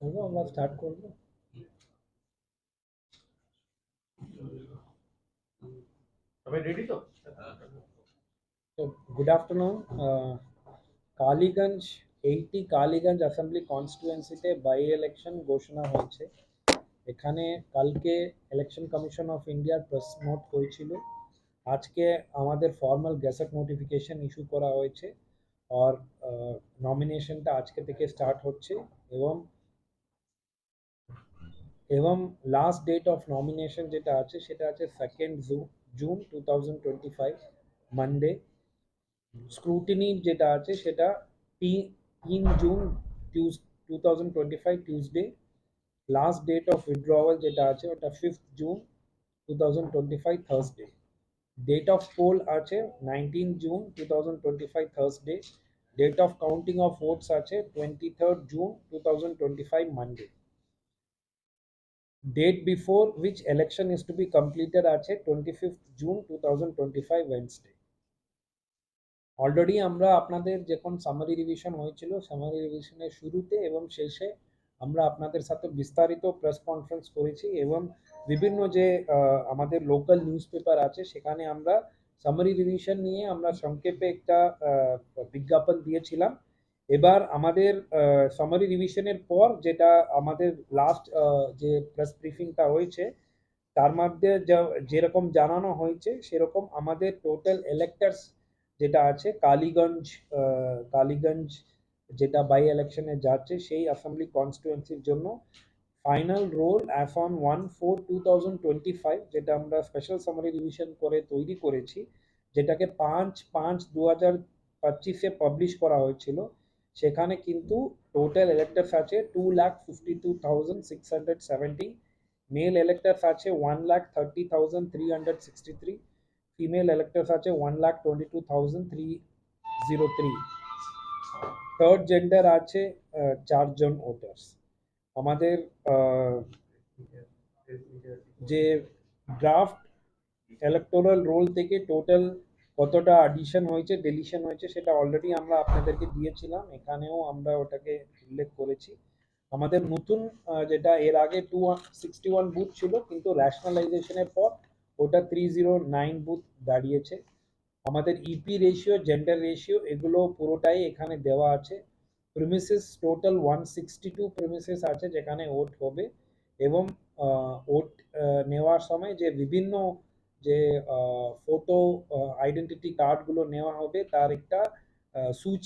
করব আমরা স্টার্ট করব। সবাই রেডি তো? তো good afternoon Kaliganj eighty Kaliganj assembly কনস্টিটুয়েন্সিতে by election ঘোষণা হয়েছে। এখানে কালকে ইলেকশন কমিশন অফ ইন্ডিয়ার প্রেস নোট হয়েছিল। আজকে আমাদের ফর্মাল গ্যাসেট নোটিফিকেশন ইস্যু করা হয়েছে। আর নমিনেশনটা আজকে থেকে স্টার্ট হচ্ছে এবং এবং লাস্ট ডেট অফ নমিনেশন যেটা আছে সেটা আছে second June two thousand twenty five Monday scrutiny যেটা আছে সেটা তি- তিন June Tues two thousand twenty five Tuesday last date of withdrawal যেটা আছে ওটা fifth June two thousand twenty five Thursday date of poll আছে nineteen June two thousand twenty five Thursday date of counting of votes আছে twenty third June two thousand twenty five Monday date before which election is to be completed আছে twenty fifth June two thousand twenty five already আমরা আপনাদের যখন summary revision হয়েছিল summary রিভিশনের শুরুতে এবং শেষে আমরা আপনাদের সাথে বিস্তারিত প্রেস কনফারেন্স করেছি এবং বিভিন্ন যে আমাদের লোকাল নিউজ পেপার আছে, সেখানে আমরা সামারি রিভিশন নিয়ে আমরা সংক্ষেপে একটা বিজ্ঞাপন দিয়েছিলাম। এবার আমাদের সামারি রিভিশনের পর যেটা আমাদের লাস্ট যে প্রেস ব্রিফিংটা হয়েছে, তার মধ্যে যেরকম জানানো হয়েছে, সেরকম আমাদের টোটাল ইলেক্টার্স যেটা আছে, কালীগঞ্জ কালীগঞ্জ যেটা বাই ইলেকশনে যাচ্ছে, সেই অ্যাসেম্বলি কনস্টিটুয়েন্সির জন্য final roll as on one four two thousand twenty five যেটা আমরা স্পেশাল সামারি রিভিশন করে তৈরি করেছি, যেটাকে পাঁচ পাঁচ দু হাজার পঁচিশে পাবলিশ করা হয়েছিল। সেখানে কিন্তু টোটাল এলেক্টার্স আছে two lakh fifty two thousand six hundred seventy male electors আছে one lakh thirty thousand three hundred sixty three female electors আছে one lakh twenty two thousand three zero three third gender আছে ah, চারজন voters আমাদের ah, যে draft electoral roll থেকে total কতটা addition হয়েছে deletion হয়েছে সেটা অলরেডি আমরা আপনাদেরকে দিয়েছিলাম। এখানেও আমরা ওটাকে উল্লেখ করেছি। আমাদের নতুন যেটা এর আগে টু সিক্সটি ওয়ান বুথ ছিল, কিন্তু র্যাশনালাইজেশনের পর ওটা থ্রি জিরো নাইন বুথ দাঁড়িয়েছে। আমাদের ইপি রেশিও জেন্ডার রেশিও এগুলো পুরোটাই এখানে দেওয়া আছে। Premises total one sixty two premises আছে যেখানে ওট হবে এবং ওট নেওয়ার সময় যে বিভিন্ন যে ফটো আইডেন্টিটি কার্ডগুলো নেওয়া হবে তার একটা সূচি